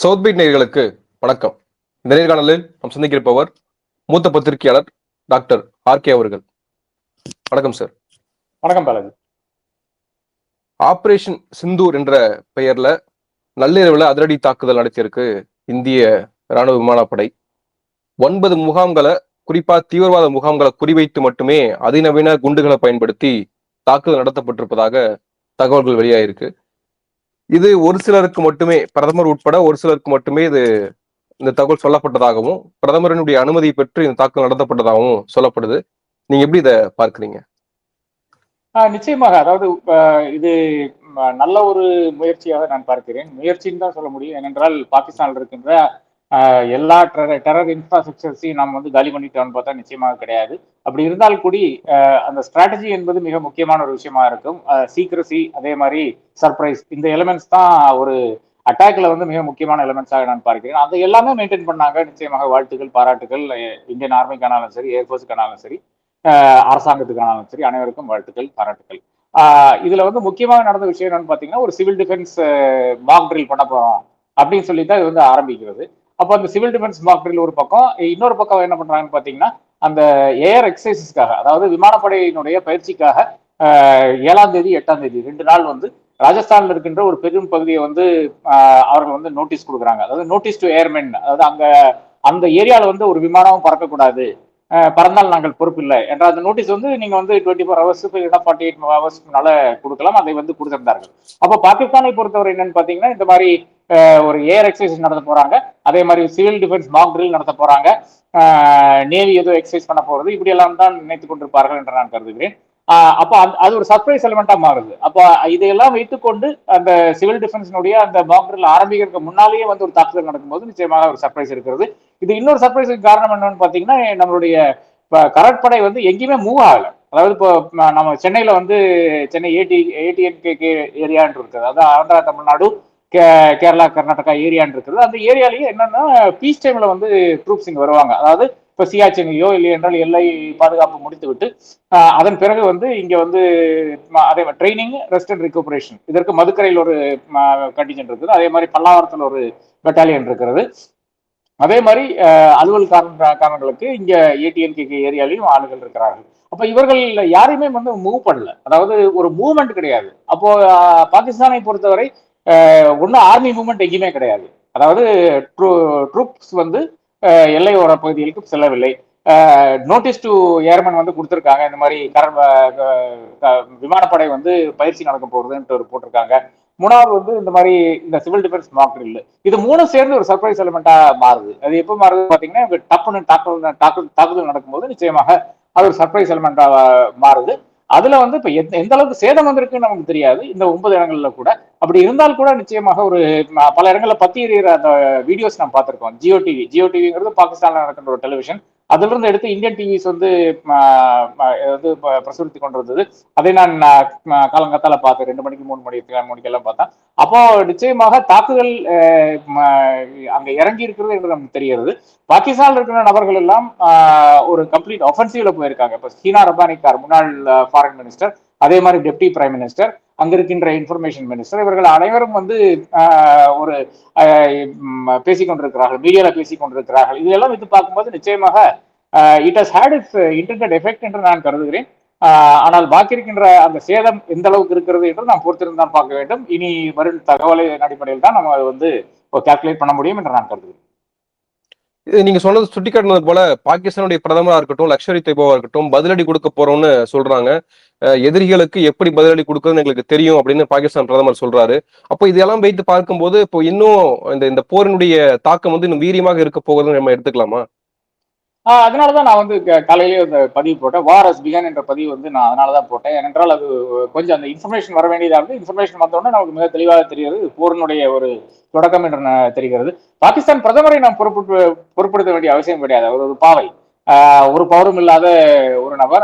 South beat நேயர்களுக்கு வணக்கம். இந்த நேர்காணலில் நாம் சந்திக்கிருப்பவர் மூத்த பத்திரிகையாளர் டாக்டர் ஆர் கே அவர்கள். வணக்கம் சார். வணக்கம் பாலாஜி. ஆபரேஷன் சிந்தூர் என்ற பெயர்ல நள்ளிரவுல அதிரடி தாக்குதல் நடத்தியிருக்கு இந்திய ராணுவ விமானப்படை. ஒன்பது முகாம்களை குறிப்பா தீவிரவாத முகாம்களை குறிவைத்து மட்டுமே அதிநவீன குண்டுகளை பயன்படுத்தி தாக்குதல் நடத்தப்பட்டிருப்பதாக தகவல்கள் வெளியாயிருக்கு. இது ஒரு சிலருக்கு மட்டுமே பிரதமர் உட்பட ஒரு சிலருக்கு மட்டுமே இது இந்த தகவல் சொல்லப்பட்டதாகவும் பிரதமரினுடைய அனுமதி பெற்று இந்த தாக்குதல் நடத்தப்பட்டதாகவும் சொல்லப்படுது. நீங்க எப்படி இதை பார்க்குறீங்க? ஆஹ் நிச்சயமாக. அதாவது ஆஹ் இது நல்ல ஒரு முயற்சியாக நான் பார்க்கிறேன். முயற்சின்னு தான் சொல்ல முடியும். ஏனென்றால் பாகிஸ்தானில் இருக்கின்ற எல்லா டெரர் இன்ஃப்ராஸ்ட்ரக்சர்ஸையும் நம்ம வந்து காலி பண்ணிட்டோம்னு பார்த்தா நிச்சயமாக கிடையாது. அப்படி இருந்தால் கூடி அந்த ஸ்ட்ராட்டஜி என்பது மிக முக்கியமான ஒரு விஷயமா இருக்கும். சீக்ரசி அதே மாதிரி சர்ப்ரைஸ் இந்த எலிமெண்ட்ஸ் தான் ஒரு அட்டாக்ல வந்து மிக முக்கியமான எலிமெண்ட்ஸாக நான் பார்க்கிறேன். அதை எல்லாமே மெயின்டைன் பண்ணாங்க. நிச்சயமாக வாழ்த்துக்கள் பாராட்டுகள் இந்தியன் ஆர்மிக்கானாலும் சரி ஏர்ஃபோர்ஸுக்கானாலும் சரி அரசாங்கத்துக்கானாலும் சரி அனைவருக்கும் வாழ்த்துக்கள் பாராட்டுகள் இதுல வந்து முக்கியமாக நடந்த விஷயம் என்னன்னு பாத்தீங்கன்னா ஒரு சிவில் டிஃபென்ஸ் மாக் ட்ரில் பண்ண போறோம் அப்படின்னு சொல்லி தான் இது வந்து ஆரம்பிக்கிறது. அப்போ அந்த சிவில் டிஃபென்ஸ் மாக் ட்ரில் ஒரு பக்கம் இன்னொரு பக்கம் என்ன பண்றாங்கன்னு பார்த்தீங்கன்னா அந்த ஏர் எக்ஸசைசஸ்க்காக அதாவது விமானப்படையினுடைய பயிற்சிக்காக ஏழாம் தேதி எட்டாம் தேதி ரெண்டு நாள் வந்து ராஜஸ்தான்ல இருக்கின்ற ஒரு பெரும் பகுதியை வந்து அவர்கள் வந்து நோட்டீஸ் கொடுக்குறாங்க. அதாவது நோட்டீஸ் டு ஏர்மென் அதாவது அங்க அந்த ஏரியாவில் வந்து ஒரு விமானமும் பறக்கக்கூடாது. பறந்தால் நாங்கள் பொறுப்பில்லை. என்ற அந்த நோட்டீஸ் வந்து நீங்க வந்து டுவெண்ட்டி ஃபோர் ஹவர்ஸ் இல்லைன்னா ஃபார்ட்டி எயிட் ஹவர்ஸ்னால கொடுக்கலாம் அதை வந்து கொடுத்திருந்தார்கள். அப்போ பாகிஸ்தானை பொறுத்தவரை என்னன்னு பாத்தீங்கன்னா இந்த மாதிரி ஒரு ஏர் எக்ஸசைஸ் நடத்த போறாங்க. அதே மாதிரி சிவில் டிஃபென்ஸ் மாக் ட்ரில் நடத்த போறாங்க. நேவி ஏதோ எக்ஸசைஸ் பண்ண போறது இப்படி எல்லாம் தான் நினைத்துக் கொண்டிருப்பார்கள் என்று நான் கருதுகிறேன். அப்போ அந்த- அது ஒரு சர்ப்ரைஸ் எலிமெண்டா மாறுது. அப்போ இதையெல்லாம் வைத்துக்கொண்டு அந்த சிவில் டிஃபென்ஸினுடைய அந்த மாக் ஆரம்பிக்கிறதுக்கு முன்னாலேயே வந்து ஒரு தாக்குதல் நடக்கும்போது நிச்சயமாக ஒரு சர்ப்ரைஸ் இருக்கிறது. இது இன்னொரு சர்ப்ரைஸுக்கு காரணம் என்னன்னு பாத்தீங்கன்னா நம்மளுடைய இப்போ கடற்படை வந்து எங்கேயுமே மூவ் ஆகலை. அதாவது இப்போ நம்ம சென்னையில் வந்து சென்னை ஏடி ஏடிஎன்கே ஏரியான்னு இருக்குது. அதாவது ஆந்திரா தமிழ்நாடு கே- கேரளா கர்நாடகா ஏரியான்னு இருக்குது. அந்த ஏரியாலேயே என்னென்னா பீஸ் டைமில் வந்து ட்ரூப்ஸ் இங்கே வருவாங்க. அதாவது இப்போ சியாச்சினையோ இல்லை என்றால் எல்லை பாதுகாப்பு முடித்து விட்டு அதன் பிறகு வந்து இங்கே வந்து அதே ட்ரைனிங் ரெஸ்ட் அண்ட் ரிகூபரேஷன் இதற்கு மதுக்கரையில் ஒரு கண்டிஜென்ட் இருக்குது. அதே மாதிரி பல்லாவரத்தில் ஒரு பெட்டாலியன் இருக்கிறது. அதே மாதிரி அலுவல் காரணங்களுக்கு இங்க ஏடிஎன்கே ஏரியாலையும் ஆளுகள் இருக்கிறார்கள். அப்ப இவர்கள் யாரையுமே வந்து மூவ் பண்ணல. அதாவது ஒரு மூவ்மெண்ட் கிடையாது. அப்போ பாகிஸ்தானை பொறுத்தவரை ஒன்றும் ஆர்மி மூவ்மெண்ட் எங்கேயுமே கிடையாது. அதாவது ட்ரூப்ஸ் வந்து எல்லையோர பகுதிகளுக்கு செல்லவில்லை. நோட்டீஸ் டு ஏர்மன் வந்து கொடுத்துருக்காங்க. இந்த மாதிரி கர விமானப்படை வந்து பயிற்சி நடக்க போகுதுன்ட்டு ஒரு போட்டிருக்காங்க. மூணாவது வந்து இந்த மாதிரி இந்த சிவில் டிஃபென்ஸ் மாக் ட்ரில் இது மூணும் சேர்ந்து ஒரு சர்ப்ரைஸ் எலிமெண்டா மாறுது. அது எப்போ மாறுது பார்த்தீங்கன்னா டப்புன்னு தாக்குதல் தாக்கு- தாக்குதல் நடக்கும்போது நிச்சயமாக அது ஒரு சர்ப்ரைஸ் எலிமெண்டா மாறுது. அதுல வந்து இப்ப எந்த எந்த அளவுக்கு சேதம் வந்திருக்குன்னு நமக்கு தெரியாது. இந்த ஒன்பது இடங்கள்ல கூட அப்படி இருந்தால் கூட நிச்சயமாக ஒரு பல இடங்களில் பத்தி எறிகிற அந்த வீடியோஸ் நம்ம பார்த்துருக்கோம். ஜியோ டிவி ஜியோ டிவிங்கிறது பாகிஸ்தான்ல நடக்கின்ற ஒரு டெலிவிஷன் அதிலிருந்து எடுத்து இந்தியன் டிவிஸ் வந்து வந்து ப- பிரசுரித்து கொண்டு வந்தது அதை நான் காலங்கத்தால பார்த்தேன். ரெண்டு மணிக்கு மூணு மணிக்கு நாலு மணிக்கு எல்லாம் பார்த்தேன். அப்போ நிச்சயமாக தாக்குதல் அங்க இறங்கி இருக்கிறது என்று நமக்கு தெரிகிறது. பாகிஸ்தானில் இருக்கிற நபர்கள் எல்லாம் ஒரு கம்ப்ளீட் ஒஃபென்சிவ்ல போயிருக்காங்க. இப்போ சீனா ரபானிக்கார் முன்னாள் ஃபாரின் மினிஸ்டர் அதே மாதிரி டெப்டி பிரைம் மினிஸ்டர் அங்கிருக்கின்ற இன்ஃபர்மேஷன் மினிஸ்டர் இவர்கள் அனைவரும் வந்து ஒரு பேசிக்கொண்டிருக்கிறார்கள் மீடியால பேசிக்கொண்டிருக்கிறார்கள். இதெல்லாம் இது பார்க்கும்போது நிச்சயமாக it has had its internet effect என்று நான் கருதுகிறேன். ஆனால் பாக்கி இருக்கின்ற அந்த சேதம் எந்த அளவுக்கு இருக்கிறது என்று நாம் பொறுத்திருந்து தான் பார்க்க வேண்டும். இனி வரும் தகவலின் அடிப்படையில் தான் நம்ம அதை வந்து கால்குலேட் பண்ண முடியும் என்று நான் கருதுகிறேன். நீங்க சொன்னது சுட்டிக்காட்டினது போல பாகிஸ்தானுடைய பிரதமரா இருக்கட்டும் லக்ஷரி தொய்பாவா இருக்கட்டும் பதிலடி கொடுக்க போறோம்னு சொல்றாங்க. எதிரிகளுக்கு எப்படி பதிலடி கொடுக்குறதுன்னு எங்களுக்கு தெரியும் அப்படின்னு பாகிஸ்தான் பிரதமர் சொல்றாரு. அப்போ இதெல்லாம் வைத்து பார்க்கும்போது இப்போ இன்னும் இந்த இந்த போரினுடைய தாக்கம் வந்து இன்னும் வீரியமாக இருக்க போகுதுன்னு நம்ம எடுத்துக்கலாமா? அதனால தான் நான் வந்து க- காலையிலேயே அந்த பதிவு போட்டேன். வார் அஸ் பிகான் என்ற பதிவு வந்து நான் அதனாலதான் போட்டேன். ஏனென்றால் அது கொஞ்சம் அந்த இன்ஃபர்மேஷன் வர வேண்டியதாக இருந்து இன்ஃபர்மேஷன் வந்தோடனே நமக்கு மிக தெளிவாக தெரிகிறது. போரினுடைய ஒரு தொடக்கம் என்று தெரிகிறது. பாகிஸ்தான் பிரதமரை நாம் பொறுப்பு பொருட்படுத்த வேண்டிய அவசியம் கிடையாது. அவர் ஒரு பாவை. ஒரு பவரும் இல்லாத ஒரு நபர்.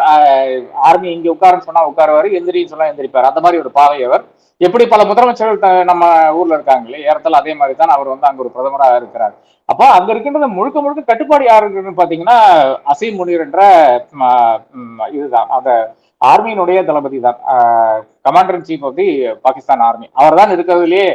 ஆர்மி இங்க உட்காருன்னு சொன்னா உட்காருவாரு எந்திரின்னு சொன்னா எந்திரிப்பார். அந்த மாதிரி ஒரு பாவை அவர். எப்படி பல முதலமைச்சர்கள் த- நம்ம ஊர்ல இருக்காங்களே ஏறத்தில் அதே மாதிரி தான் அவர் வந்து அங்க ஒரு பிரதமராக இருக்கிறார். அப்போ அங்க இருக்கின்றது முழுக்க முழுக்க கட்டுப்பாடு யார் இருக்குன்னு பாத்தீங்கன்னா அசீம் முனீர் என்ற இதுதான். அந்த ஆர்மியினுடைய தளபதி தான். Commander in chief of the Pakistan army அவர் தான் இருக்கிறதுலயே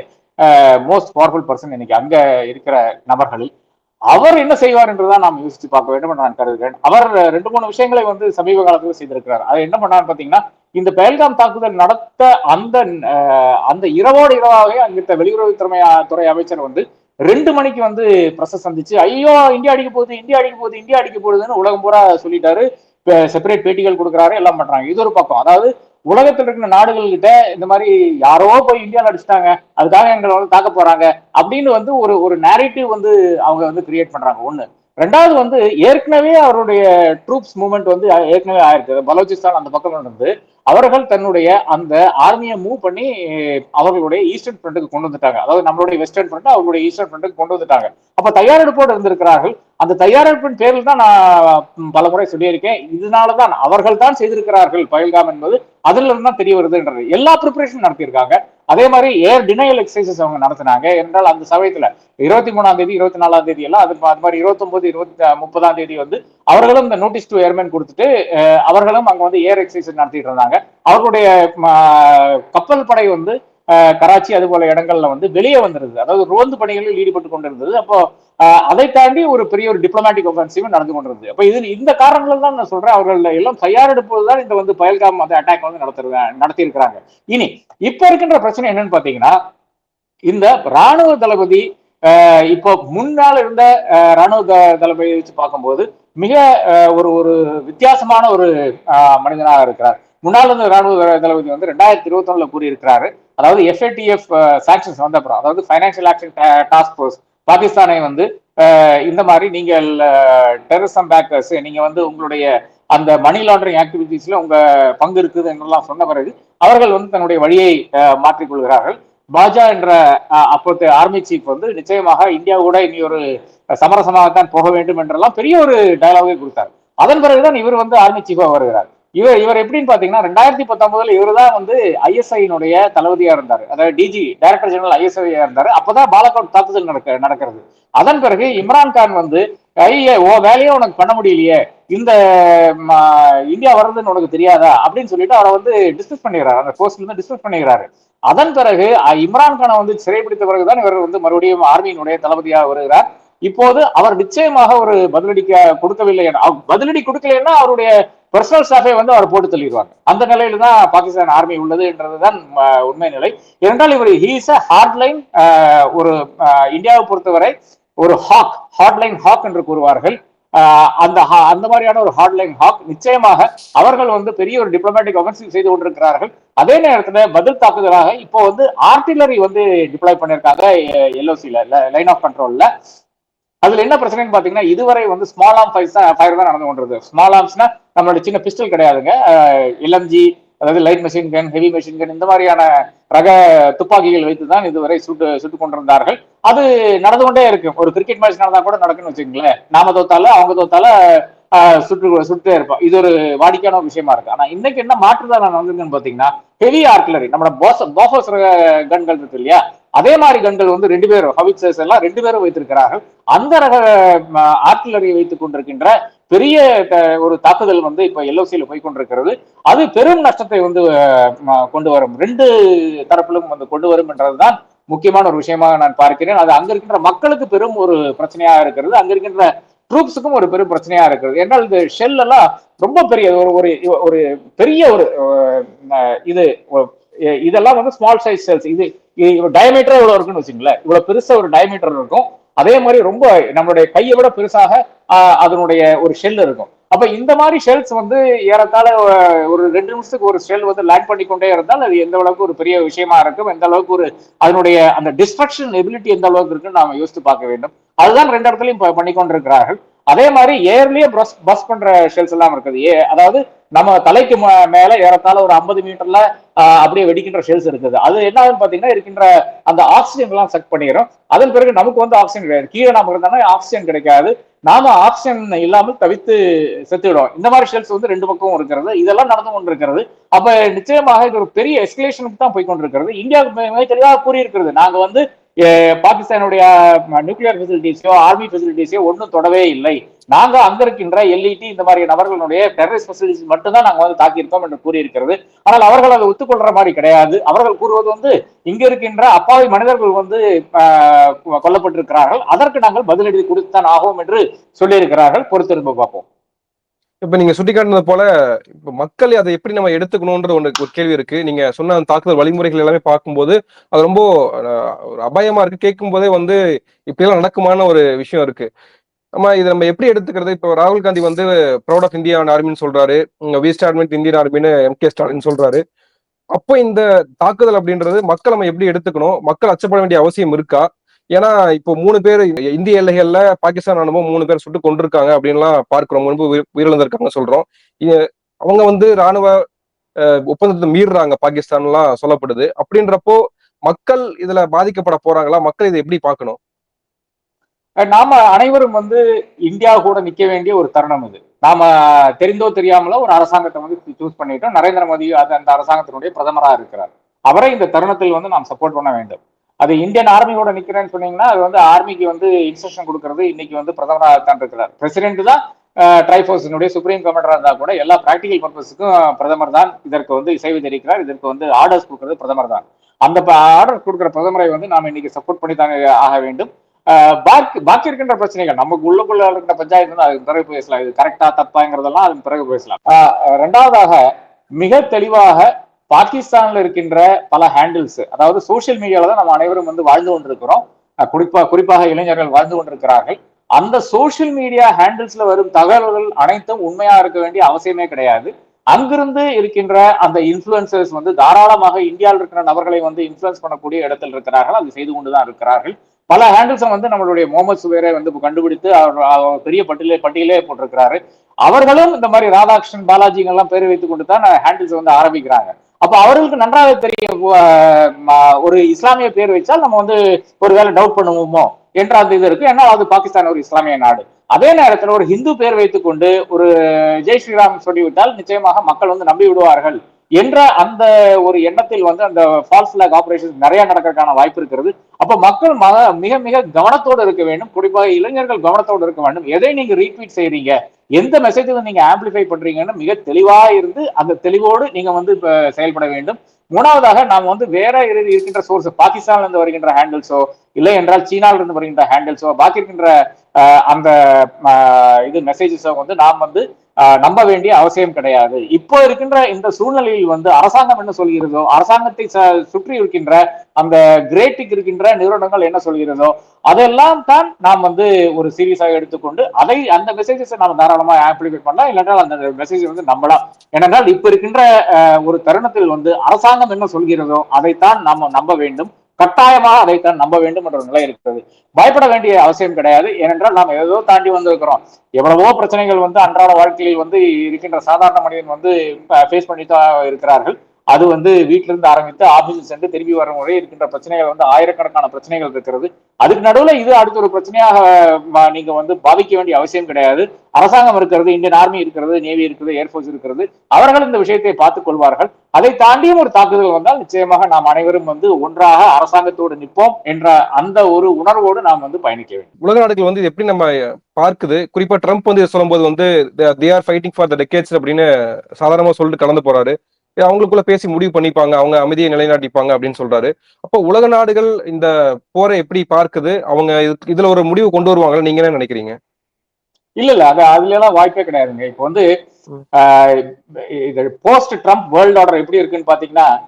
மோஸ்ட் பவர்ஃபுல் பர்சன் இன்னைக்கு அங்க இருக்கிற நபர்களில். அவர் என்ன செய்வார் என்றுதான் நாம் யோசித்து பார்க்க வேண்டும் என்று நான் கருதுகிறேன். அவர் ரெண்டு மூணு விஷயங்களை வந்து சமீப காலத்தில் செய்திருக்கிறார். அது என்ன பண்ணார் பாத்தீங்கன்னா இந்த பெயல்காம் தாக்குதல் நடத்த அந்த அந்த இரவோடு இரவாகவே அங்கிருந்த வெளியுறவுத்துறை துறை அமைச்சர் வந்து ரெண்டு மணிக்கு வந்து பிரச சந்திச்சு ஐயோ இந்தியா அடிக்க போகுது இந்தியா அடிக்க போகுது இந்தியா அடிக்க போகுதுன்னு உலகம் பூரா சொல்லிட்டாரு. செப்பரேட் பேட்டிகள் கொடுக்குறாரு எல்லாம் பண்றாங்க. இது ஒரு பக்கம். அதாவது உலகத்தில் இருக்கிற நாடுகள் கிட்ட இந்த மாதிரி யாரோ போய் இந்தியாவில் அடிச்சிட்டாங்க அதுக்காக எங்களை வந்து தாக்க போறாங்க அப்படின்னு வந்து ஒரு ஒரு நேரேட்டிவ் வந்து அவங்க வந்து கிரியேட் பண்றாங்க. ஒண்ணு. ரெண்டாவது வந்து ஏற்கனவே அவருடைய ட்ரூப்ஸ் மூவ்மெண்ட் வந்து ஏற்கனவே ஆயிருக்கு. பலோச்சிஸ்தான் அந்த பக்கம் இருந்து அவர்கள் தன்னுடைய அந்த ஆர்மியை மூவ் பண்ணி அவர்களுடைய ஈஸ்டர்ன் ஃப்ரண்ட்டுக்கு கொண்டு வந்துட்டாங்க. அதாவது நம்மளுடைய வெஸ்டர்ன் ஃப்ரண்ட் அவர்களுடைய ஈஸ்டர்ன் ஃப்ரண்ட்டுக்கு கொண்டு வந்துட்டாங்க. அப்ப தயாரெடுப்போடு இருந்திருக்கிறார்கள். அந்த தயாரெடுப்பின் பேரில் தான் நான் பல முறை சொல்லியிருக்கேன். இதனாலதான் அவர்கள் தான் செய்திருக்கிறார்கள். பயில்காம் என்பது அதுல இருந்து தான் தெரிய வருதுன்றது. எல்லா ப்ரிப்பரேஷன் நடத்தியிருக்காங்க. அதே மாதிரி ஏர் டினையல் எக்ஸசைசஸ் அவங்க நடத்தினாங்க. என்றால் அந்த சமயத்துல இருபத்தி மூணாம் தேதி இருபத்தி நாலாம் தேதி எல்லாம் அது அது மாதிரி இருபத்தொன்பது இருபத்தி முப்பதாம் தேதி வந்து அவர்களும் இந்த நோட்டீஸ் டு ஏர்மேன் கொடுத்துட்டு அவர்களும் அங்க வந்து ஏர் எக்ஸசைஸ் நடத்திட்டு இருந்தாங்க. அவர்களுடைய கப்பல் படை வந்து கராச்சி அது போல இடங்கள்ல வந்து வெளியே வந்திருந்தது. அதாவது ரோந்து பணிகளில் ஈடுபட்டு கொண்டிருந்தது. அப்போ அதை தாண்டி ஒரு பெரிய ஒரு டிப்ளமேட்டிக் ஒஃபென்சிவும் நடந்து கொண்டிருந்தது. அப்ப இது இந்த காரணங்கள் தான் நான் சொல்றேன். அவர்கள் எல்லாம் தயாரெடுப்பது தான் இந்த வந்து பயல்காம் அந்த அட்டாக் வந்து நடத்திருக்காங்க நடத்தியிருக்கிறாங்க. இனி இப்ப இருக்கின்ற பிரச்சனை என்னன்னு பாத்தீங்கன்னா இந்த ராணுவ தளபதி இப்போ முன்னால் இருந்த ராணுவ த- தளபதியை வச்சு பார்க்கும்போது மிக ஒரு ஒரு வித்தியாசமான ஒரு மனிதனாக இருக்கிறார். முன்னாள் இருந்த ராணுவ தளபதி வந்து ரெண்டாயிரத்தி இருபத்தி ஒண்ணுல கூறியிருக்கிறாரு. அதாவது எஃப்ஏடிஎஃப் சாங்ஷன்ஸ் வந்த அப்புறம் அதாவது ஃபைனான்சியல் ஆக்ஷன் டாஸ்க் ஃபோர்ஸ் பாகிஸ்தானை வந்து இந்த மாதிரி நீங்கள் டெரரிசம் பேக்கர்ஸ் நீங்க வந்து உங்களுடைய அந்த மணி லாண்டரிங் ஆக்டிவிட்டீஸ்ல உங்க பங்கு இருக்குது என்றெல்லாம் சொன்ன பிறகு அவர்கள் வந்து தன்னுடைய வழியை மாற்றிக்கொள்கிறார்கள் பாஜா என்ற அஹ், ஆர்மி சீஃப் வந்து நிச்சயமாக இந்தியா கூட இனி ஒரு சமரசமாகத்தான் போக வேண்டும் என்றெல்லாம் பெரிய ஒரு டயலாகவே கொடுத்தார். அதன் பிறகுதான் இவர் வந்து ஆர்மி சீஃபாக வருகிறார். இவர் இவர் எப்படின்னு பாத்தீங்கன்னா ரெண்டாயிரத்தி பத்தொன்பதுல இவர் தான் வந்து ஐஎஸ்ஐனுடைய தளபதியா இருந்தார். அதாவது டிஜி டைரக்டர் ஜெனரல் ஐஎஸ்ஐயா இருந்தாரு. அப்பதான் பாலகோட் தாக்குதல் நடக்க நடக்கிறது. அதன் பிறகு இம்ரான் கான் வந்து ஐயே ஓ வேலையை உனக்கு பண்ண முடியலையே. இந்த இந்தியா வர்றதுன்னு உனக்கு தெரியாதா? அப்படின்னு சொல்லிட்டு அவரை வந்து டிஸ்கஸ் பண்ணிடுறாரு. அந்த போஸ்ட்ல இருந்து டிஸ்கஸ் பண்ணிடுறாரு. அதன் பிறகு இம்ரான் கானை வந்து சிறைப்பிடித்த பிறகுதான் இவர் வந்து மறுபடியும் ஆர்மியினுடைய தளபதியாக வருகிறார். இப்போது அவர் நிச்சயமாக ஒரு பதிலடி கொடுக்கவில்லை பதிலடி கொடுக்கலைன்னா அவருடைய பர்சனல் ஸ்டாஃபே வந்து அவர் போட்டு தள்ளிடுவாங்க. அந்த நிலையில தான் பாகிஸ்தான் ஆர்மி உள்ளது என்றதுதான் உண்மை நிலை. இரண்டால் இவர் ஹீஸ் அ ஹார்ட்லைன் ஒரு அஹ், இந்தியாவை பொறுத்தவரை ஒரு ஹாக் ஹார்ட்லைன் ஹாக் என்று கூறுவார்கள். ஆஹ் அந்த அந்த மாதிரியான ஒரு ஹார்ட்லைன் ஹாக் நிச்சயமாக அவர்கள் வந்து பெரிய ஒரு டிப்ளமேட்டிக் ஒஃபென்சிவ் செய்து கொண்டிருக்கிறார்கள். அதே நேரத்துல பதில் தாக்குதலாக இப்போ வந்து ஆர்டிலரி வந்து டிப்ளாய் பண்ணியிருக்காங்க எல்ஓசியில் லைன் ஆஃப் கண்ட்ரோல்ல அதுல என்ன பிரச்சனைன்னு பாத்தீங்கன்னா இதுவரை வந்து ஸ்மால் ஆம் ஃபைர் தான் ஃபயர் தான் நடந்து கொண்டிருக்கு ஸ்மால் ஆம்ஸ்னா நம்மளோட சின்ன பிஸ்டல் கிடையாதுங்க. எல்எம்ஜி அதாவது light machine gun heavy machine gun இந்த மாதிரியான ரக துப்பாக்கிகள் வைத்து தான் இதுவரை சுட்டு சுட்டு கொண்டிருந்தார்கள். அது நடந்து கொண்டே இருக்கும் ஒரு கிரிக்கெட் மேட்ச் நடந்தா கூட நடக்குன்னு வச்சுக்கோங்களேன். நாம தோத்தால அவங்க தோத்தால சுட்டு சுட்டே இருப்போம். இது ஒரு வாடிக்கையான ஒரு விஷயமா இருக்கு. ஆனா இன்னைக்கு என்ன மாற்றுதான் நடந்திருக்குன்னு பாத்தீங்கன்னா ஹெவி ஆர்ட்லரி நம்ம போஸ் போஃபோஸ் கன்கள் இருக்கு இல்லையா? அதே மாதிரி கண்கள் வந்து ரெண்டு பேரும் ஹவிட்சர்ஸ் எல்லாம் ரெண்டு பேரும் வைத்திருக்கிறார்கள் அந்த ரக ஆர்டிலரியை வைத்துக் கொண்டிருக்கின்ற பெரிய த- ஒரு தாக்குதல் வந்து இப்ப எல்ஓசியில போய் கொண்டிருக்கிறது. அது பெரும் நஷ்டத்தை வந்து கொண்டு வரும். ரெண்டு தரப்பிலும் வந்து கொண்டு வரும் என்றதுதான் முக்கியமான ஒரு விஷயமாக நான் பார்க்கிறேன். அது அங்க இருக்கின்ற மக்களுக்கு பெரும் ஒரு பிரச்சனையா இருக்கிறது. அங்க இருக்கின்ற ட்ரூப்ஸுக்கும் ஒரு பெரும் பிரச்சனையா இருக்கிறது. என்றால் இந்த ஷெல் எல்லாம் ரொம்ப பெரிய ஒரு ஒரு ஒரு பெரிய ஒரு இது இதெல்லாம் வந்து ஸ்மால் சைஸ் செல்ஸ் இது டயமீட்டரா இவ்வளவு இருக்குன்னு வச்சுங்களேன் இவ்வளவு பெருசா ஒரு டயமீட்டர் இருக்கும். அதே மாதிரி ரொம்ப நம்மளுடைய கையை விட பெருசாக ஆஹ், அதனுடைய ஒரு ஷெல் இருக்கும். அப்ப இந்த மாதிரி ஷெல்ஸ் வந்து ஏறத்தாழ ஒரு ரெண்டு நிமிஷத்துக்கு ஒரு ஷெல் வந்து லேண்ட் பண்ணிக்கொண்டே இருந்தால் அது எந்த அளவுக்கு ஒரு பெரிய விஷயமா இருக்கும் எந்த அளவுக்கு ஒரு அதனுடைய அந்த டிஸ்ட்ரக்ஷன் எபிலிட்டி எந்த அளவுக்கு இருக்குன்னு நாம யோசித்து பார்க்க வேண்டும். அதுதான் ரெண்டு இடத்துலயும் ப- பண்ணிக்கொண்டிருக்கிறார்கள். அதே மாதிரி ஏர்லயே பஸ் பஸ் பண்ற ஷெல்ஸ் எல்லாம் இருக்குது. ஏ அதாவது நம்ம தலைக்கு மேல ஏறத்தாழ ஒரு ஐம்பது மீட்டர்ல அப்படியே வெடிக்கின்ற ஷெல்ஸ் இருக்குது. அது என்ன ஆகுதுன்னு பாத்தீங்கன்னா இருக்கின்ற அந்த ஆக்சிஜன் எல்லாம் செக் பண்ணிடும் அதன் பிறகு நமக்கு வந்து ஆக்சிஜன் கிடையாது. கீழே நாம இருந்தாலும் ஆக்சிஜன் கிடைக்காது. நாம ஆக்சிஜன் இல்லாமல் தவித்து செத்துவிடுவோம். இந்த மாதிரி ஷெல்ஸ் வந்து ரெண்டு பக்கமும் இருக்கிறது. இதெல்லாம் நடந்து கொண்டிருக்கிறது. அப்ப நிச்சயமாக இது ஒரு பெரிய எஸ்கலேஷனுக்கு தான் போய் கொண்டிருக்கிறது. இந்தியாவுக்கு மிக- தெளிவாக கூறியிருக்கிறது. நாங்க வந்து பாகிஸ்தானுடைய நியூக்ளியர் ஃபெசிலிட்டிஸோ ஆர்மி ஃபெசிலிட்டிஸோ ஒன்றும் தொடவே இல்லை. நாங்க அங்க இருக்கின்ற எல்இடி இந்த மாதிரி நபர்களுடைய டெரரிஸ்ட் ஃபெசிலிட்டிஸ் மட்டும்தான் நாங்க வந்து தாக்கியிருக்கோம் என்று கூறியிருக்கிறது. ஆனால் அவர்கள் அதை ஒத்துக்கொள்ற மாதிரி கிடையாது. அவர்கள் கூறுவது வந்து இங்க இருக்கின்ற அப்பாவி மனிதர்கள் வந்து கொல்லப்பட்டிருக்கிறார்கள். அதற்கு நாங்கள் பதிலடி கொடுத்துத்தான் ஆகும் என்று சொல்லியிருக்கிறார்கள். பொறுத்திருந்து பார்ப்போம். இப்ப நீங்க சுட்டிக்காட்டினது போல இப்ப மக்கள் அதை எப்படி நம்ம எடுத்துக்கணும்ன்ற ஒன்று ஒரு கேள்வி இருக்கு. நீங்க சொன்ன அந்த தாக்குதல் வழிமுறைகள் எல்லாமே பார்க்கும்போது அது ரொம்ப ஒரு அபாயமா இருக்கு. கேட்கும் போதே வந்து இப்படியெல்லாம் நடக்குமான ஒரு விஷயம் இருக்கு. ஆமா இது நம்ம எப்படி எடுத்துக்கிறது? இப்போ ராகுல் காந்தி வந்து ப்ரௌட் ஆஃப் இந்தியா ஆர்மின்னு சொல்றாரு. வி ஸ்டார்மெண்ட் இந்தியன் ஆர்மின்னு எம் கே ஸ்டாலின் சொல்றாரு. அப்போ இந்த தாக்குதல் அப்படின்றது மக்கள் நம்ம எப்படி எடுத்துக்கணும்? மக்கள் அச்சப்பட வேண்டிய அவசியம் இருக்கா? ஏன்னா இப்போ மூணு பேர் இந்திய எல்லைகள்ல பாகிஸ்தான் ராணுவம் மூணு பேர் சுட்டு கொண்டிருக்காங்க அப்படின்லாம் பார்க்கிறோம். முன்பு உயிரிழந்திருக்காங்க சொல்றோம். இது- அவங்க வந்து ராணுவ ஒப்பந்தத்தை மீறுறாங்க பாகிஸ்தான்லாம் சொல்லப்படுது. அப்படின்றப்போ மக்கள் இதுல பாதிக்கப்பட போறாங்களா? மக்கள் இதை எப்படி பார்க்கணும்? நாம அனைவரும் வந்து இந்தியா கூட நிக்க வேண்டிய ஒரு தருணம் இது. நாம தெரிந்தோ தெரியாமலோ ஒரு அரசாங்கத்தை வந்து சூஸ் பண்ணிட்டோம். நரேந்திர மோடி அது அந்த அரசாங்கத்தினுடைய பிரதமரா இருக்கிறார். அவரை இந்த தருணத்தில் வந்து நாம் சப்போர்ட் பண்ண வேண்டும். அது இந்தியன் ஆர்மியோட நிக்கிறேன்னு சொன்னீங்கன்னா அது வந்து ஆர்மிக்கு வந்து இன்ஸ்ட்ரக்ஷன் கொடுக்கறது இன்னைக்கு வந்து பிரதமராக தான் இருக்கிறார். பிரசிடென்ட் தான் ட்ரைஃபோர்ஸினுடைய சுப்ரீம் கமாண்டராக இருந்தால் கூட எல்லா பிராக்டிகல் பர்பஸுக்கும் பிரதமர் தான் இதற்கு வந்து இசைவு தெரிவிக்கிறார் இதற்கு வந்து ஆர்டர்ஸ் கொடுக்கறது பிரதமர் தான். அந்த ஆர்டர் கொடுக்குற பிரதமரை வந்து நாம் இன்னைக்கு சப்போர்ட் பண்ணி தாங்க ஆக வேண்டும். பாக்கி பாக்கி இருக்கின்ற பிரச்சனைகள் நமக்கு உள்ளுக்குள்ள இருக்கிற பஞ்சாயத்து வந்து அதுக்கு பிறகு பேசலாம். இது கரெக்டா தப்பாங்கிறதெல்லாம் அதுக்கு பிறகு பேசலாம். ரெண்டாவதாக மிக தெளிவாக பாகிஸ்தான்ல இருக்கின்ற பல ஹேண்டில்ஸ் அதாவது சோசியல் மீடியால தான் நம்ம அனைவரும் வந்து வாழ்ந்து கொண்டிருக்கிறோம். குறிப்பாக குறிப்பா குறிப்பாக இளைஞர்கள் வாழ்ந்து கொண்டிருக்கிறார்கள். அந்த சோசியல் மீடியா ஹேண்டில்ஸ்ல வரும் தகவல்கள் அனைத்தும் உண்மையா இருக்க வேண்டிய அவசியமே கிடையாது. அங்கிருந்து இருக்கின்ற அந்த இன்ஃபுளுசர்ஸ் வந்து தாராளமாக இந்தியாவில் இருக்கிற நபர்களை வந்து இன்ஃபுளுன்ஸ் பண்ணக்கூடிய இடத்தில் இருக்கிறார்கள். அது செய்து கொண்டுதான் இருக்கிறார்கள். பல ஹேண்டில்ஸை வந்து நம்மளுடைய முகமது சுவேரை வந்து கண்டுபிடித்து அவர் பெரிய பட்டியலே பட்டியலே போட்டிருக்கிறாரு. அவர்களும் இந்த மாதிரி ராதாகிருஷ்ணன் பாலாஜிங்கெல்லாம் பேர் வைத்துக் கொண்டு தான் ஹேண்டில்ஸ் வந்து ஆரம்பிக்கிறாங்க. அப்ப அவர்களுக்கு நன்றாக தெரியும் ஒரு இஸ்லாமிய பேர் வச்சால் நம்ம வந்து ஒருவேளை டவுட் பண்ணுவோமோ என்ற அந்த இது இருக்கு. ஏன்னா அது பாகிஸ்தான் ஒரு இஸ்லாமிய நாடு. அதே நேரத்தில் ஒரு ஹிந்து பேர் வைத்துக்கொண்டு ஒரு ஜெய் ஸ்ரீராம் சொல்லிவிட்டால் நிச்சயமாக மக்கள் வந்து நம்பி விடுவார்கள் என்ற அந்த ஒரு எண்ணத்தில் வந்து அந்த ஃபால்ஸ் பிளாக் ஆபரேஷன் நிறைய நடக்கிறதுக்கான வாய்ப்பு இருக்கிறது. அப்ப மக்கள் மக- மிக மிக கவனத்தோடு இருக்க வேண்டும். குறிப்பாக இளைஞர்கள் கவனத்தோடு இருக்க வேண்டும். எதை நீங்க ரீட்வீட் செய்யறீங்க எந்த மெசேஜ் நீங்க ஆம்பிளிஃபை பண்றீங்கன்னு மிக தெளிவா இருந்து அந்த தெளிவோடு நீங்க வந்து இப்ப செயல்பட வேண்டும். மூணாவதாக நாம் வந்து வேற இருக்கின்ற சோர்ஸ் பாகிஸ்தான்ல இருந்து வருகின்ற ஹேண்டில்ஸோ இல்லை என்றால் சீனால இருந்து வருகின்ற ஹேண்டில்ஸோ பாக்கி இருக்கின்ற அந்த இது மெசேஜஸை வந்து நாம் வந்து நம்ப வேண்டிய அவசியம் கிடையாது. இப்போ இருக்கின்ற இந்த சூழ்நிலையில் வந்து அரசாங்கம் என்ன சொல்கிறதோ அரசாங்கத்தை ச- சுற்றி இருக்கின்ற அந்த கிரேட்டுக்கு இருக்கின்ற நிறுவனங்கள் என்ன சொல்கிறதோ அதெல்லாம் தான் நாம் வந்து ஒரு சீரியஸாக எடுத்துக்கொண்டு அதை அந்த மெசேஜஸை நாம் தாராளமாக ஆம்பிளிஃபை பண்ணலாம். இல்லைன்னா அந்த மெசேஜ் வந்து நம்பலாம். ஏனென்றால் இப்போ இருக்கின்ற ஒரு தருணத்தில் வந்து அரசாங்கம் என்ன சொல்கிறதோ அதைத்தான் நாம் நம்ப வேண்டும். கட்டாயமாக அதைத்தான் நம்ப வேண்டும் என்ற ஒரு நிலை இருக்கிறது. பயப்பட வேண்டிய அவசியம் கிடையாது. ஏனென்றால் நாம் ஏதோ தாண்டி வந்திருக்கிறோம். எவ்வளவோ பிரச்சனைகள் வந்து அன்றாட வாழ்க்கையில் வந்து இருக்கின்ற சாதாரண மனிதன் வந்து ஃபேஸ் பண்ணி தான் இருக்கிறார்கள். அது வந்து வீட்டில இருந்து ஆரம்பித்து ஆபீஸ் சென்று திரும்பி வர முறை இருக்கின்ற பிரச்சனைகள் வந்து ஆயிரக்கணக்கான பிரச்சனைகள் இருக்கிறது. அதுக்கு நடுவில் இது அடுத்த ஒரு பிரச்சனையாக நீங்க வந்து பாதிக்க வேண்டிய அவசியம் கிடையாது. அரசாங்கம் இருக்கிறது இந்தியன் ஆர்மி இருக்கிறது நேவி இருக்கிறது ஏர்ஃபோர்ஸ் இருக்கிறது. அவர்கள் இந்த விஷயத்தை பார்த்துக் கொள்வார்கள். அதை தாண்டியும் ஒரு தாக்குதல் வந்தால் நிச்சயமாக நாம் அனைவரும் வந்து ஒன்றாக அரசாங்கத்தோடு நிற்போம் என்ற அந்த ஒரு உணர்வோடு நாம் வந்து பயணிக்க வேண்டும். உலக நாடுகள் வந்து இது எப்படி நம்ம பார்க்குது? குறிப்பா ட்ரம்ப் வந்து இதை சொல்லும்போது வந்து they are fighting for the decades அப்படின்னு சாதாரணமா சொல்லிட்டு கலந்து போறாரு. அவங்களுக்குள்ள பேசி முடிவு பண்ணிப்பாங்க. அவங்க அமைதியை நிலைநாட்டிப்பாங்க அப்படின்னு சொல்றாரு. அப்போ உலக நாடுகள் இந்த போரை எப்படி பார்க்குது? அவங்க இது- இதுல ஒரு முடிவு கொண்டு வருவாங்க நீங்க என்ன நினைக்கிறீங்க? இல்ல இல்ல. அது அதுல எல்லாம் வாய்ப்பே கிடையாதுங்க. இப்போ வந்து இது போஸ்ட் ட்ரம்ப் வேர்ல்ட் ஆர்டர் எப்படி இருக்குன்னு பாத்தீங்கன்னா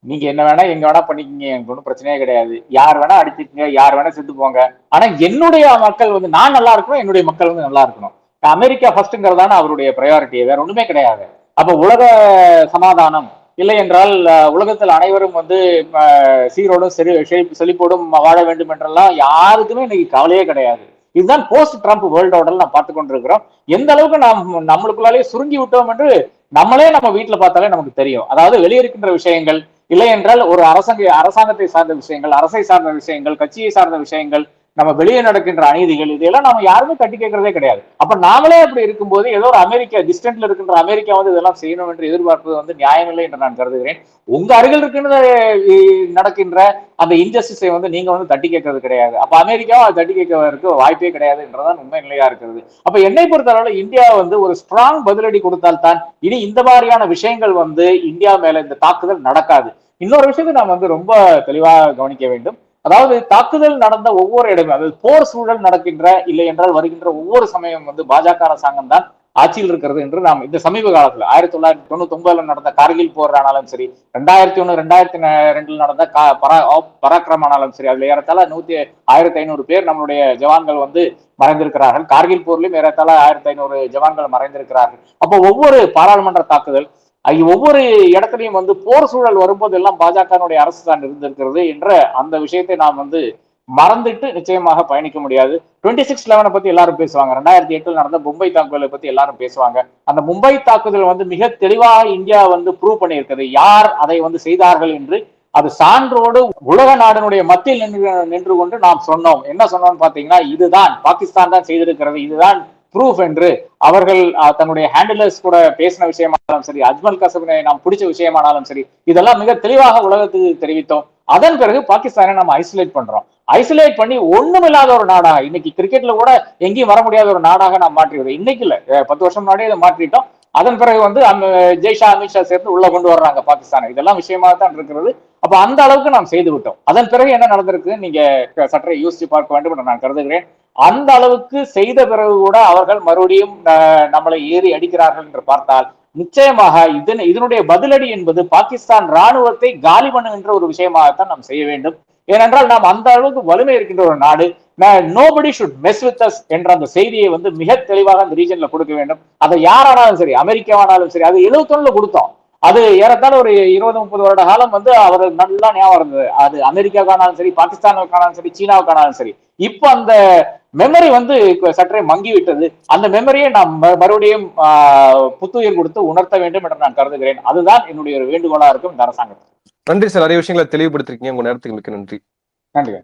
நீங்க என்ன வேணா எங்க வேணா பண்ணிக்கீங்க. எனக்கு ஒன்றும் பிரச்சனையே கிடையாது. யார் வேணா அடிச்சுக்கங்க யார் வேணா செத்து போங்க. ஆனா என்னுடைய மக்கள் வந்து நான் நல்லா இருக்கணும் என்னுடைய மக்கள் வந்து நல்லா இருக்கணும். அமெரிக்கா ஃபர்ஸ்ட்ங்கிறதான அவருடைய ப்ரையாரிட்டி வேற ஒண்ணுமே கிடையாது. அப்ப உலக சமாதானம் இல்லை என்றால் உலகத்தில் அனைவரும் வந்து சீரோடும் செறி செழிப்பு- செழிப்போடும் வாழ வேண்டும் என்றெல்லாம் யாருக்குமே இன்னைக்கு கவலையே கிடையாது. இதுதான் போஸ்ட் ட்ரம்ப் வேர்ல்ட் ஆர்டர் நாம் பார்த்து கொண்டிருக்கிறோம். எந்த அளவுக்கு நாம் நம்மளுக்குள்ளாலே சுருங்கி விட்டோம் என்று நம்மளே நம்ம வீட்டில் பார்த்தாலே நமக்கு தெரியும். அதாவது வெளியே இருக்கின்ற விஷயங்கள் இல்லை என்றால் ஒரு அரசாங்க அரசாங்கத்தை சார்ந்த விஷயங்கள் அரசை சார்ந்த விஷயங்கள் கட்சியை சார்ந்த விஷயங்கள் நம்ம வெளியே நடக்கின்ற அநீதிகள் இதெல்லாம் நம்ம யாருமே தட்டி கேட்கறதே கிடையாது. அப்ப நாமளே அப்படி இருக்கும்போது ஏதோ ஒரு அமெரிக்கா டிஸ்டன்ட்ல இருக்கின்ற அமெரிக்கா வந்து இதெல்லாம் செய்யணும் என்று எதிர்பார்ப்பது வந்து நியாயமில்லை என்று நான் கருதுகிறேன். உங்க அருகில் இருக்கின்ற நடக்கின்ற அந்த இன்ஜஸ்டிஸை வந்து நீங்க வந்து தட்டி கேட்கறது கிடையாது. அப்ப அமெரிக்காவும் அதை தட்டி கேட்கறதுக்கு வாய்ப்பே கிடையாது என்றதான் உண்மை நிலையா இருக்கிறது. அப்ப என்னை பொறுத்தளவுல இந்தியா வந்து ஒரு ஸ்ட்ராங் பதிலடி கொடுத்தால் தான் இனி இந்த மாதிரியான விஷயங்கள் வந்து இந்தியா மேல இந்த தாக்குதல் நடக்காது. இன்னொரு விஷயத்தை நாம் வந்து ரொம்ப தெளிவாக கவனிக்க வேண்டும். அதாவது தாக்குதல் நடந்த ஒவ்வொரு இடமே அதாவது போர் சூழல் நடக்கின்ற இல்லை என்றால் வருகின்ற ஒவ்வொரு சமயம் வந்து பாஜக அரசாங்கம் தான் ஆட்சியில் இருக்கிறது என்று நாம் இந்த சமீப காலத்துல ஆயிரத்தி தொள்ளாயிரத்தி தொண்ணூத்தி ஒன்பதுல நடந்த கார்கில் போர் ஆனாலும் சரி ரெண்டாயிரத்தி ஒண்ணு ரெண்டாயிரத்தி ரெண்டுல நடந்த பரா பராக்கிரம் ஆனாலும் சரி அதுல ஏறத்தாழ நூத்தி ஆயிரத்தி ஐநூறு பேர் நம்மளுடைய ஜவான்கள் வந்து மறைந்திருக்கிறார்கள். கார்கில் போர்லயும் ஏறத்தாழ ஆயிரத்தி ஐநூறு ஜவான்கள் மறைந்திருக்கிறார்கள். அப்போ ஒவ்வொரு பாராளுமன்ற தாக்குதல் ஒவ்வொரு இடத்துலையும் வந்து போர் சூழல் வரும்போது எல்லாம் பாஜகனுடைய அரசு தான் இருந்திருக்கிறது என்ற அந்த விஷயத்தை நாம் வந்து மறந்துட்டு நிச்சயமாக பயணிக்க முடியாது. டுவெண்ட்டி சிக்ஸ் லெவனை பத்தி எல்லாரும் பேசுவாங்க. ரெண்டாயிரத்தி எட்டில் நடந்த மும்பை தாக்குதலை பத்தி எல்லாரும் பேசுவாங்க. அந்த மும்பை தாக்குதல் வந்து மிக தெளிவாக இந்தியா வந்து ப்ரூவ் பண்ணியிருக்கிறது யார் அதை வந்து செய்தார்கள் என்று அது சான்றோடு உலக நாடனுடைய மத்தியில் நின்று நின்று கொண்டு நாம் சொன்னோம். என்ன சொன்னோம்னு பாத்தீங்கன்னா இதுதான். பாகிஸ்தான் தான் செய்திருக்கிறது. இதுதான் ப்ரூஃப் என்று அவர்கள் தன்னுடைய ஹேண்டிலர்ஸ் கூட பேசின விஷயமானாலும் சரி அஜ்மல் கசபினை நாம் பிடிச்ச விஷயமானாலும் சரி இதெல்லாம் மிக தெளிவாக உலகத்துக்கு தெரிவித்தோம். அதன் பிறகு பாகிஸ்தானை நம்ம ஐசோலேட் பண்றோம். ஐசோலேட் பண்ணி ஒண்ணுமில்லாத ஒரு நாடாக இன்னைக்கு கிரிக்கெட்ல கூட எங்கேயும் வர முடியாத ஒரு நாடாக நாம் மாற்றிவிடும் இன்னைக்கு இல்ல பத்து வருஷம் முன்னாடியே இதை மாற்றிட்டோம். அதன் பிறகு வந்து அந்த ஜெய்ஷா அமித்ஷா சேர்த்து உள்ள கொண்டு வர்றாங்க பாகிஸ்தானை. இதெல்லாம் விஷயமா தான் இருக்கிறது. அப்ப அந்த அளவுக்கு நாம் செய்து விட்டோம். அதன் பிறகு என்ன நடந்திருக்கு? நீங்க சற்றே யோசிச்சு பார்க்க வேண்டும் என்று நான் கருதுகிறேன். அந்த அளவுக்கு செய்த பிறகு கூட அவர்கள் மறுபடியும் அஹ், நம்மளை ஏறி அடிக்கிறார்கள் என்று பார்த்தால் நிச்சயமாக இதன் இதனுடைய பதிலடி என்பது பாகிஸ்தான் ராணுவத்தை காலி பண்ணுகின்ற ஒரு விஷயமாகத்தான் நாம் செய்ய வேண்டும். ஏனென்றால் நாம் அந்த அளவுக்கு வலிமை இருக்கின்ற ஒரு நாடு. Nobody should mess with us என்ற அந்த செய்தியை வந்து மிக தெளிவாக அந்த ரீஜன்ல கொடுக்க வேண்டும். அதை யாரானாலும் சரி அமெரிக்காவானாலும் சரி அது எழுபத்தொன்னுல கொடுத்தோம். அது ஏறத்தாழ ஒரு இருபது முப்பது வருட காலம் வந்து அவர் நல்லா ஞாபகம் இருந்தது. அது அமெரிக்காவுக்கானாலும் சரி பாகிஸ்தானுக்கானாலும் சரி சீனாவுக்கானாலும் சரி. இப்போ அந்த மெமரி வந்து சற்றே மங்கி விட்டது. அந்த மெமரியை நாம் மறுபடியும் புத்துயிர் கொடுத்து உணர்த்த வேண்டும் என்று நான் கருதுகிறேன். அதுதான் என்னுடைய ஒரு வேண்டுகோளா இருக்கும் இந்த அரசாங்கத்துக்கு நன்றி சார். நிறைய விஷயங்களை தெளிவுபடுத்திருக்கீங்க. உங்க நேரத்துக்கு மிக்க நன்றி. நன்றி